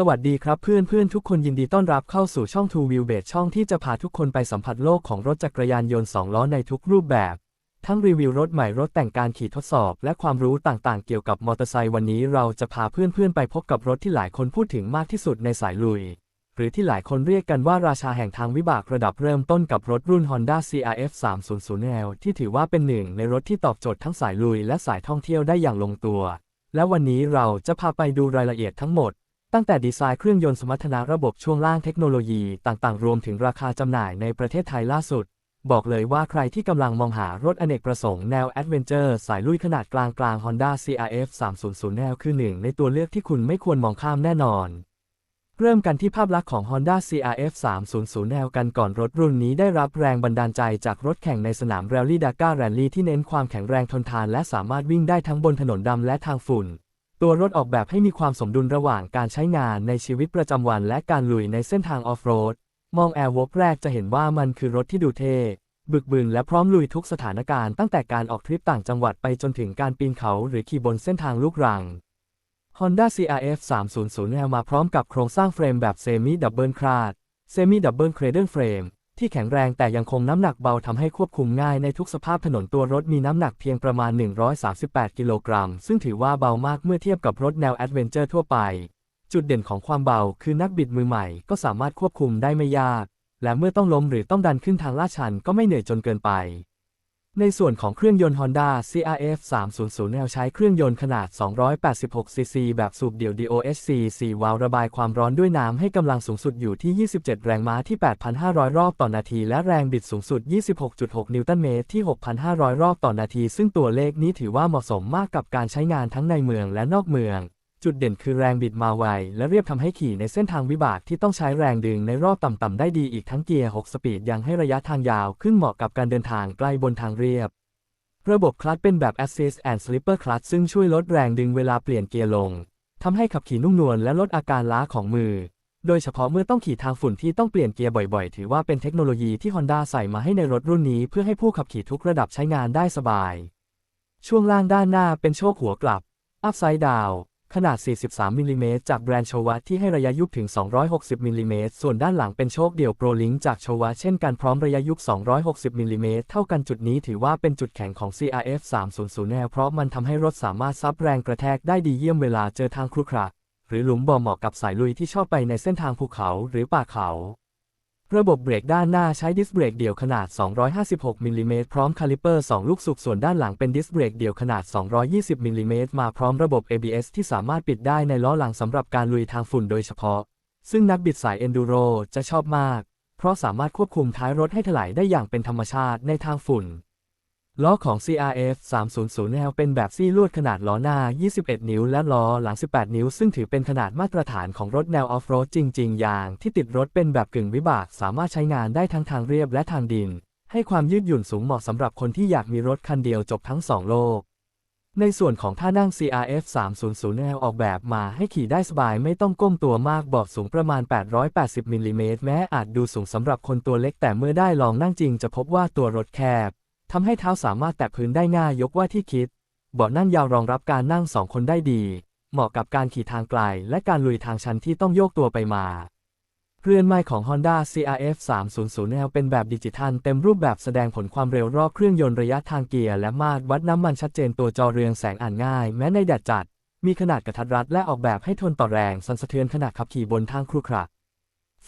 สวัสดีครับเพื่อนเพื่อนทุกคนยินดีต้อนรับเข้าสู่ช่อง Two Wheel Base ช่องที่จะพาทุกคนไปสัมผัสโลกของรถจักรยานยนต์ 2 ล้อในทุกรูปแบบ ทั้งรีวิวรถใหม่รถแต่งการขี่ทดสอบ และความรู้ต่างๆ เกี่ยวกับมอเตอร์ไซค์วันนี้เราจะพาเพื่อนๆ ไปพบกับรถที่หลายคนพูดถึงมากที่สุดในสายลุย หรือที่หลายคนเรียกกันว่าราชาแห่งทางวิบากระดับเริ่มต้นกับรถรุ่น Honda CRF 300L ที่ถือว่าเป็นหนึ่งในรถที่ตอบโจทย์ทั้งสายลุยและสายท่องเที่ยวได้อย่างลงตัว และวันนี้เราจะพาไปดูรายละเอียดทั้งหมด ตั้งแต่ดีไซน์เครื่องยนต์สมรรถนะระบบช่วงล่างเทคโนโลยีต่างๆ รวมถึงราคาจำหน่ายในประเทศไทยล่าสุด บอกเลยว่าใครที่กำลังมองหารถอเนกประสงค์แนวแอดเวนเจอร์สายลุยขนาดกลางกลาง Honda CRF 300 แนวคือหนึ่งในตัวเลือกที่คุณไม่ควรมองข้ามแน่นอน เริ่มกันที่ภาพลักษณ์ของ Honda CRF 300 แนวกันก่อนรถรุ่นนี้ได้รับแรงบันดาลใจจากรถแข่งในสนาม Rally Dakar Rally ที่เน้นความแข็งแรงทนทานและสามารถวิ่งได้ทั้งบนถนนดำและทางฝุ่น ตัวรถออกแบบให้มีความสมดุลระหว่างการใช้งานในชีวิตประจำวันและการลุยในเส้นทางออฟโรด มองแอร์วบแรกจะเห็นว่ามันคือรถที่ดูเท่บึกบึนและพร้อมลุยทุกสถานการณ์ตั้งแต่การออกทริปต่างจังหวัดไปจนถึงการปีนเขาหรือขี่บนเส้นทางลูกรัง Honda CRF 300 L มาพร้อมกับโครงสร้างเฟรมแบบเซมิดับเบิลคราดเซมิดับเบิลเครเดลเฟรม ที่แข็งแรงแต่ยังคงน้ำหนักเบาทำให้ควบคุมง่ายในทุกสภาพถนนตัวรถมีน้ำหนักเพียงประมาณ 138 กิโลกรัม ซึ่งถือว่าเบามากเมื่อเทียบกับรถแนวแอดเวนเจอร์ทั่วไป จุดเด่นของความเบาคือนักบิดมือใหม่ก็สามารถควบคุมได้ไม่ยาก และเมื่อต้องล้มหรือต้องดันขึ้นทางลาดชันก็ไม่เหนื่อยจนเกินไป ในส่วนของเครื่องยนต์ Honda CRF 300แนวใช้เครื่องยนต์ขนาด 286 ซีซีแบบสูบเดี่ยว DOHC 4 วาล์วระบายความร้อนด้วยน้ำให้กำลังสูงสุดอยู่ที่ 27 แรงม้าที่ 8,500 รอบต่อนาที และแรงบิดสูงสุด 26.6 นิวตันเมตรที่ 6,500 รอบต่อนาที ซึ่งตัวเลขนี้ถือว่าเหมาะสมมากกับการใช้งานทั้งในเมืองและนอกเมือง จุดเด่นคือแรงบิดมาไว และเรียบทำให้ขี่ในเส้นทางวิบากที่ต้องใช้แรงดึงในรอบต่ำๆได้ดีอีกทั้งเกียร์ 6 สปีดยังให้ระยะทางยาวขึ้นเหมาะกับการเดินทางไกลบนทางเรียบ ระบบคลัตช์เป็นแบบ Assist and Slipper Clutch ซึ่งช่วยลดแรงดึงเวลาเปลี่ยนเกียร์ลงทำให้ขับขี่นุ่มนวลและลดอาการล้าของมือ โดยเฉพาะเมื่อต้องขี่ทางฝุ่นที่ต้องเปลี่ยนเกียร์บ่อยๆ ถือว่าเป็นเทคโนโลยีที่ Honda ใส่มาให้ในรถรุ่นนี้เพื่อให้ผู้ขับขี่ทุกระดับใช้งานได้สบาย ช่วงล่างด้านหน้าเป็นโชคหัวกลับ Upside Down ขนาด 43 มิลลิเมตรจากแบรนด์โชวะที่ให้ระยะยุบถึง 260 มิลลิเมตรส่วนด้านหลังเป็นโชคเดี่ยวโปรลิงจากโชวะเช่นกันพร้อมระยะยุบ 260 มิลลิเมตรเท่ากันจุดนี้ถือว่าเป็นจุดแข็งของ CRF 300แนวเพราะมันทำให้รถสามารถซับแรงกระแทกได้ดีเยี่ยมเวลาเจอทางครุขระหรือหลุมบ่อเหมาะกับสายลุยที่ชอบไปในเส้นทางภูเขาหรือป่าเขา ระบบเบรกด้านหน้าใช้ดิสเบรกเดี่ยวขนาด 256 มิลลิเมตรพร้อมคาลิเปอร์ 2 ลูกสูบส่วนด้านหลังเป็นดิสเบรกเดี่ยวขนาด 220 มิลลิเมตรมาพร้อมระบบ ABS ที่สามารถปิดได้ในล้อหลังสำหรับการลุยทางฝุ่นโดยเฉพาะ ซึ่งนักบิดสายเอนดูโรจะชอบมาก เพราะสามารถควบคุมท้ายรถให้ถลายได้อย่างเป็นธรรมชาติในทางฝุ่น ล้อของ CRF 300แนวเป็นแบบซี่ลวดขนาดล้อหน้า 21 นิ้ว และล้อหลัง 18 นิ้ว ซึ่งถือเป็นขนาดมาตรฐานของรถแนวออฟโรดจริง ๆ อย่างที่ติดรถเป็นแบบกึ่งวิบาก สามารถใช้งานได้ทั้งทางเรียบและทางดิน ให้ความยืดหยุ่นสูงเหมาะสำหรับคนที่อยากมีรถคันเดียวจบทั้งสองโลก ในส่วนของท่านั่ง CRF 300แนวออกแบบมาให้ขี่ได้สบายไม่ต้องก้มตัวมากเบาะสูงประมาณ 880มิลลิเมตรแม้อาจดูสูงสำหรับคนตัวเล็กแต่เมื่อได้ลองนั่งจริงจะพบว่าตัวรถแคบ ทำให้เท้าสามารถแตะพื้นได้ง่ายยกว่าที่คิด เบาะนั่งยาวรองรับการนั่งสองคนได้ดี เหมาะกับการขี่ทางไกล และการลุยทางชันที่ต้องโยกตัวไปมาเรือนไม้ของ Honda CRF 300แนวเป็นแบบดิจิทัลเต็มรูปแบบแสดงผลความเร็วรอบเครื่องยนต์ระยะทางเกียร์และมาตรวัดน้ำมันชัดเจนตัวจอเรืองแสงอ่านง่าย แม้ในแดดจัด มีขนาดกระทัดรัดและออกแบบให้ทนต่อแรงสั่นสะเทือนขณะขับขี่บนทางครุขระ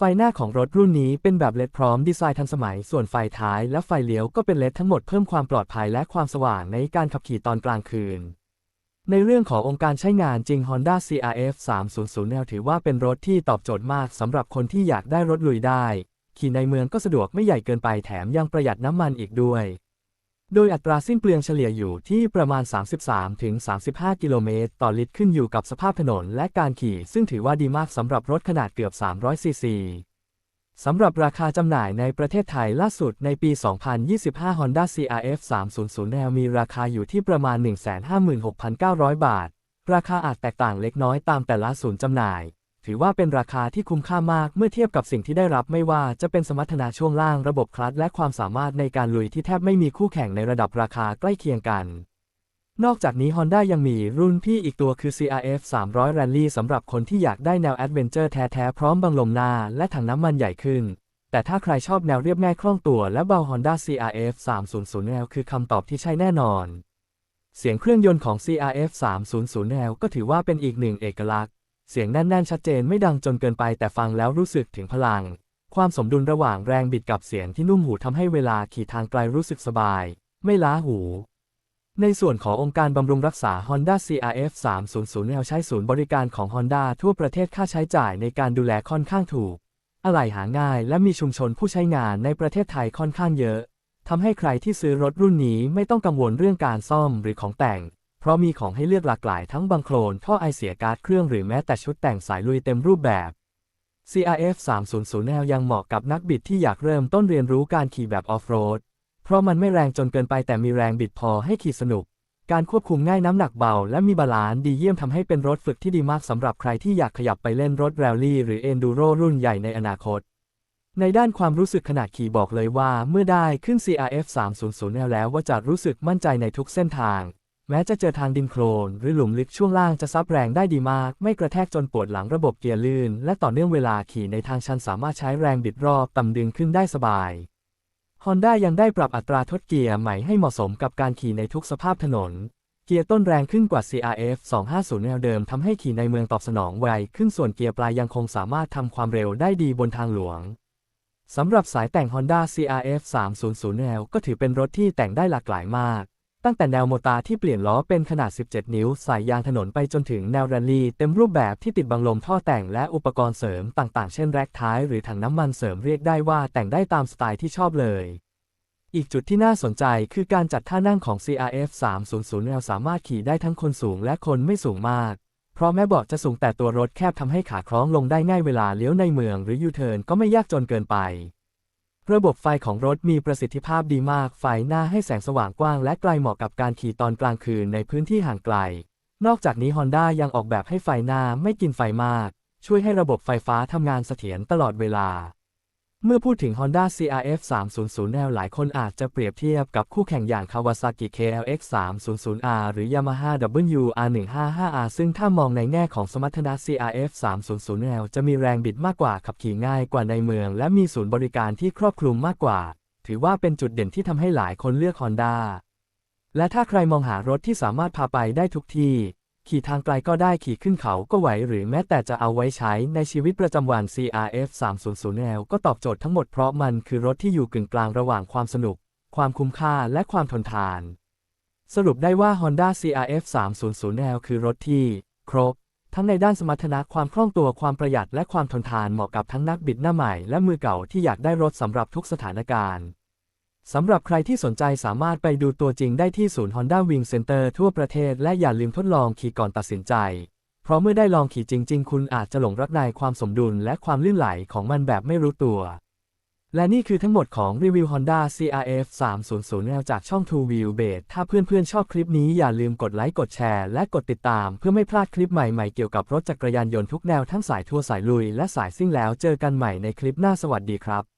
ไฟหน้าของรถรุ่นนี้เป็นแบบเลดพร้อมดีไซน์ทันสมัย ส่วนไฟท้ายและไฟเลี้ยวก็เป็นเลดทั้งหมดเพิ่มความปลอดภัยและความสว่างในการขับขี่ตอนกลางคืน ในเรื่องขององค์การใช้งานจริง Honda CRF 300แนวถือว่าเป็นรถที่ตอบโจทย์มากสำหรับคนที่อยากได้รถลุยได้ ขี่ในเมืองก็สะดวกไม่ใหญ่เกินไปแถมยังประหยัดน้ำมันอีกด้วย โดยอัตราสิ้นเปลืองเฉลี่ยอยู่ที่ประมาณ 33-35 กิโลเมตร ต่อลิตรขึ้นอยู่กับสภาพถนนและการขี่ ซึ่งถือว่าดีมากสำหรับรถขนาดเกือบ 300 ซีซีสำหรับราคาจำหน่ายในประเทศไทยล่าสุดในปี 2025 Honda CRF 300 แนวมีราคาอยู่ที่ประมาณ 156,900 บาท ราคาอาจแตกต่างเล็กน้อยตามแต่ละศูนย์จำหน่าย ถือว่าเป็นราคาที่คุ้มค่ามากเมื่อเทียบกับสิ่งที่ได้รับไม่ว่าจะเป็นสมรรถนะช่วงล่างระบบคลัตช์และความสามารถในการลุยที่แทบไม่มีคู่แข่งในระดับราคาใกล้เคียงกัน นอกจากนี้ Honda ยังมีรุ่นพี่อีกตัวคือ CRF 300 Rally สำหรับคนที่อยากได้แนวแอดเวนเจอร์แท้ๆพร้อมบังลมหน้าและถังน้ำมันใหญ่ขึ้น แต่ถ้าใครชอบแนวเรียบง่ายคล่องตัวและเบา Honda CRF 300L คือคำตอบที่ใช่แน่นอนเสียงเครื่องยนต์ของ CRF 300L ก็ถือว่าเป็นอีกหนึ่งเอกลักษณ์ เสียงแน่นๆชัดเจนไม่ดังจนเกินไปแต่ฟังแล้วรู้สึกถึงพลัง ความสมดุลระหว่างแรงบิดกับเสียงที่นุ่มหูทำให้เวลาขี่ทางไกลรู้สึกสบาย ไม่ล้าหู ในส่วนขององค์การบำรุงรักษา Honda CRF 300L ใช้ศูนย์บริการของ Honda ทั่วประเทศค่าใช้จ่ายในการดูแลค่อนข้างถูก อะไหล่หาง่ายและมีชุมชนผู้ใช้งานในประเทศไทยค่อนข้างเยอะทำให้ใครที่ซื้อรถรุ่นนี้ไม่ต้องกังวลเรื่องการซ่อมหรือของแต่ง เพราะมีของให้เลือกหลากหลายทั้งบังโคลนท่อไอเสียการ์ดเครื่องหรือแม้แต่ชุดแต่งสายลุยเต็มรูปแบบ CRF 300L ยังเหมาะกับนักบิดที่อยากเริ่มต้นเรียนรู้การขี่แบบออฟโรด เพราะมันไม่แรงจนเกินไปแต่มีแรงบิดพอให้ขี่สนุก การควบคุมง่ายน้ำหนักเบา และมีบาลานซ์ดีเยี่ยมทำให้เป็นรถฝึกที่ดีมากสำหรับใครที่อยากขยับไปเล่นรถแรลลี่หรือเอนดูโรรุ่นใหญ่ในอนาคต ในด้านความรู้สึกขณะขี่บอกเลยว่า เมื่อได้ขึ้น CRF 300L แล้วว่าจะรู้สึกมั่นใจในทุกเส้นทาง แม้จะเจอทางดินโคลนหรือหลุมลึกช่วงล่างจะซับแรงได้ดีมาก ไม่กระแทกจนปวดหลังระบบเกียร์ลื่น และต่อเนื่องเวลาขี่ในทางชันสามารถใช้แรงบิดรอบต่ำดึงขึ้นได้สบาย Honda ยังได้ปรับอัตราทดเกียร์ใหม่ให้เหมาะสมกับการขี่ในทุกสภาพถนน เกียร์ต้นแรงขึ้นกว่า CRF 250แนวเดิมทำให้ขี่ในเมืองตอบสนองไวขึ้นส่วนเกียร์ปลายยังคงสามารถทำความเร็วได้ดีบนทางหลวงสำหรับสายแต่ง Honda CRF 300L ก็ถือเป็นรถที่แต่งได้หลากหลายมาก ตั้งแต่แนวโมตาที่เปลี่ยนล้อเป็นขนาด 17 นิ้วใส่ยางถนนไปจนถึงแนวแรลลี่เต็มรูปแบบที่ติดบังลมท่อแต่งและอุปกรณ์เสริมต่างๆ เช่นแร็คท้ายหรือถังน้ำมันเสริมเรียกได้ว่าแต่งได้ตามสไตล์ที่ชอบเลยอีกจุดที่น่าสนใจคือการจัดท่านั่งของ CRF 300L สามารถขี่ได้ทั้งคนสูงและคนไม่สูงมาก เพราะแม้เบาะจะสูงแต่ตัวรถแคบทำให้ขาคล้องลงได้ง่ายเวลาเลี้ยวในเมืองหรือยูเทิร์นก็ไม่ยากจนเกินไป ระบบไฟของรถมีประสิทธิภาพดีมาก ไฟหน้าให้แสงสว่างกว้างและไกลเหมาะกับการขี่ตอนกลางคืนในพื้นที่ห่างไกล นอกจากนี้ Honda ยังออกแบบให้ไฟหน้าไม่กินไฟมาก ช่วยให้ระบบไฟฟ้าทำงานเสถียรตลอดเวลา เมื่อพูดถึง Honda CRF 300L หลายคนอาจจะเปรียบเทียบกับคู่แข่งอย่าง Kawasaki KLX 300R หรือ Yamaha WR155R ซึ่งถ้ามองในแง่ของสมรรถนะ CRF 300L จะมีแรงบิดมากกว่าขับขี่ง่ายกว่าในเมือง และมีศูนย์บริการที่ครอบคลุมมากกว่า ถือว่าเป็นจุดเด่นที่ทำให้หลายคนเลือก Honda และถ้าใครมองหารถที่สามารถพาไปได้ทุกที่ ขี่ทางไกลก็ได้ขี่ขึ้นเขาก็ไหวหรือแม้แต่จะเอาไว้ใช้ในชีวิตประจำวัน CRF 300L ก็ตอบโจทย์ทั้งหมดเพราะมันคือรถที่อยู่กึ่งกลางระหว่างความสนุก ความคุ้มค่าและความทนทาน สรุปได้ว่า Honda CRF 300L คือรถที่ ครบ ทั้งในด้านสมรรถนะความคล่องตัวความประหยัดและความทนทานเหมาะกับทั้งนักบิดหน้าใหม่และมือเก่าที่อยากได้รถสำหรับทุกสถานการณ์ สำหรับใครที่สนใจสามารถไปดูตัวจริงได้ที่ศูนย์ Honda Wing Center ทั่วประเทศ และอย่าลืมทดลองขี่ก่อนตัดสินใจ เพราะเมื่อได้ลองขี่จริง ๆ คุณอาจจะหลงรักในความสมดุลและความลื่นไหลของมันแบบไม่รู้ตัว และนี่คือทั้งหมดของรีวิว Honda CRF 300L จากช่อง Two Wheel b a s ถ้าเพื่อนๆชอบคลิปนี้อย่าลืมกดไลค์กดแชร์และกดติดตาม เพื่อไม่พลาดคลิปใหม่ๆเกี่ยวกับรถจักรยานยนต์ทุกแนวทั้งสายทัวร์สายลุยและสายซิ่งแล้วเจอกันใหม่ในคลิปหน้าสวัสดีครับ